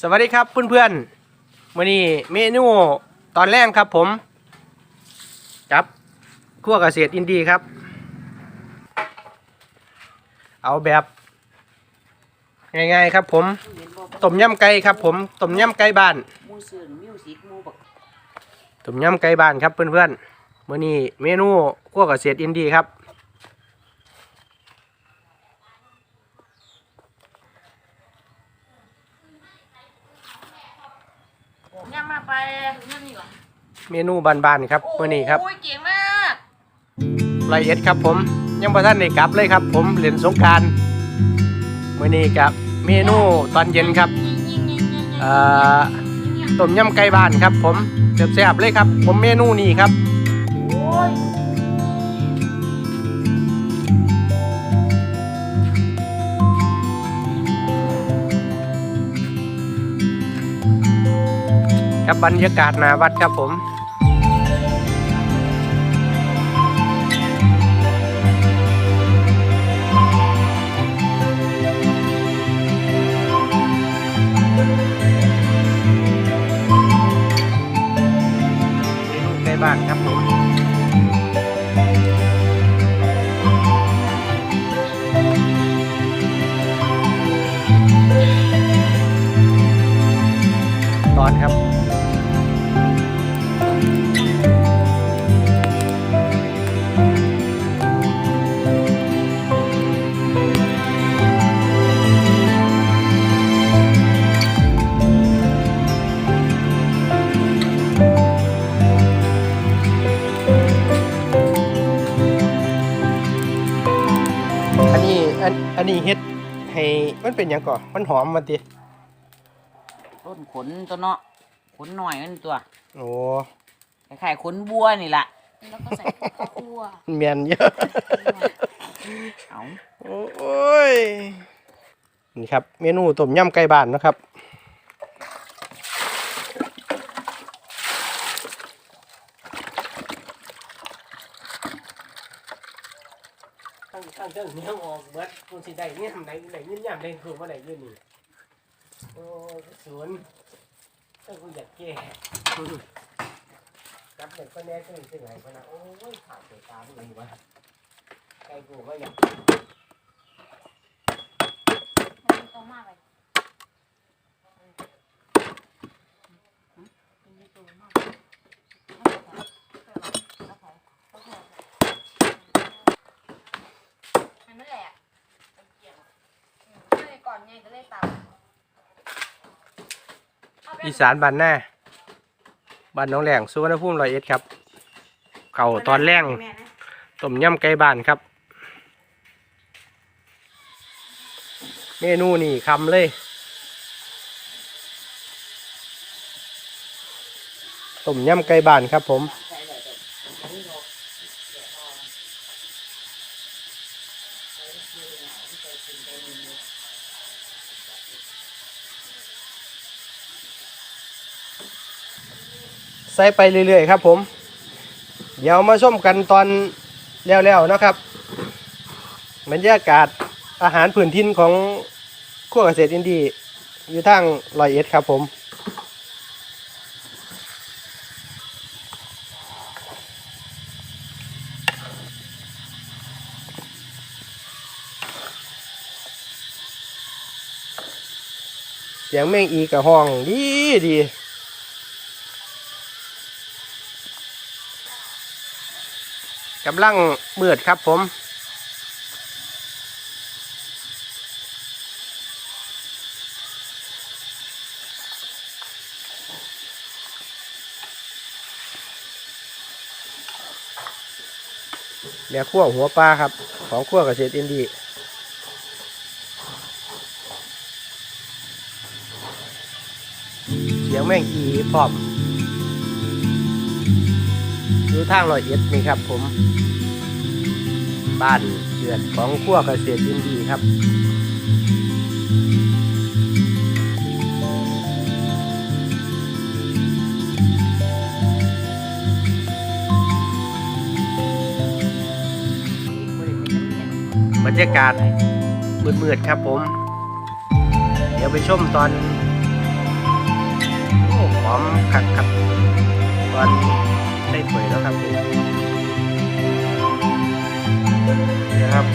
สวัสดีครับเพื่อนๆวันนี้เมนูตอนแรกครับผมครับขั้วเกษตรอินดีครับ เอาแบบง่ายๆครับผมต้มยำไก่ครับผมต้มยำไก่บ้านต้มยำไก่บ้านครับเพื่อนๆวันนี้เมนูขั้วเกษตรอินดีครับ ย่ำมาไปย่ำนี่หรอเมนูบ้านๆครับวันนี้ครับโอ้ยเก่งมากรายละเอียดครับผมยังประท่านได้กลับเลยครับ ผมเล่นสงกรารวันนี้กับเมนูตอนเย็นครับเอ่อต้มยำไก่บ้านครับ ผมแซ่บๆเลยครับ ผมเมนูนี้ครับ ครับบรรยากาศหนาวัดครับผมในบ้านครับผม อันนี้อันอันนี้เฮ็ดให้มันเป็นหยังก่อนมันหอมมาติต้นขนตัวเนาะขนหน่อยมันตัวโอ้คล้ายๆขนบัวนี่แหละแล้วก็ใส่ข้าวคั่วเมียนเยอะ เอาโอ้ยนี่ครับ เมนูต้มยำไก่บ้านนะครับ ตั้งเจ้าเนี้ยออกเบิดคุณสิได้เนี่ยทำไหนไหนยืนยำได้คือว่าไหนยืนนี่โอ้สวนถ้ากูอยากแก้รับเด็กก็แน่ก็เลยที่ไหนพะนะโอ้ยขาดสายตาเลยวะไก่กูก็อยากมันต้องมากเลยมันไม่แหละเลยก่อน ไงก็เลยตามอีสานบ้านหน้าบ้านน้องแหลงสุวรรณภูมิร้อยเอ็ดครับเข่าตอนแรงต้มยำไก่บ้านครับ เมนูนี่คำเลยต้มยำไก่บ้านครับผม ใส่ไปเรื่อยๆครับผม เดี๋ยวมาชมกันตอนแล้วๆนะครับบรรยากาศอาหารพื้นถิ่นของขั้วเกษตรอินดีอยู่ทางรอยเอ็ดครับผมเสียงแม่งอีกับห้องดีดี กำลังมืดครับผม แม่ขั้วหัวปลาครับ ของขั้วเกษตรอินดีเสียงแม่งอีพร้อม อยู่ทางรอยเอ็ดนี่ครับ ผม บ้านเดือดของขั้วเกษตรอินดีครับบรรยากาศมืดๆครับผม เดี๋ยวไปชมตอนหม้อมคักครับตอน ได้ถ้วยแล้วครับผมนี่ครับ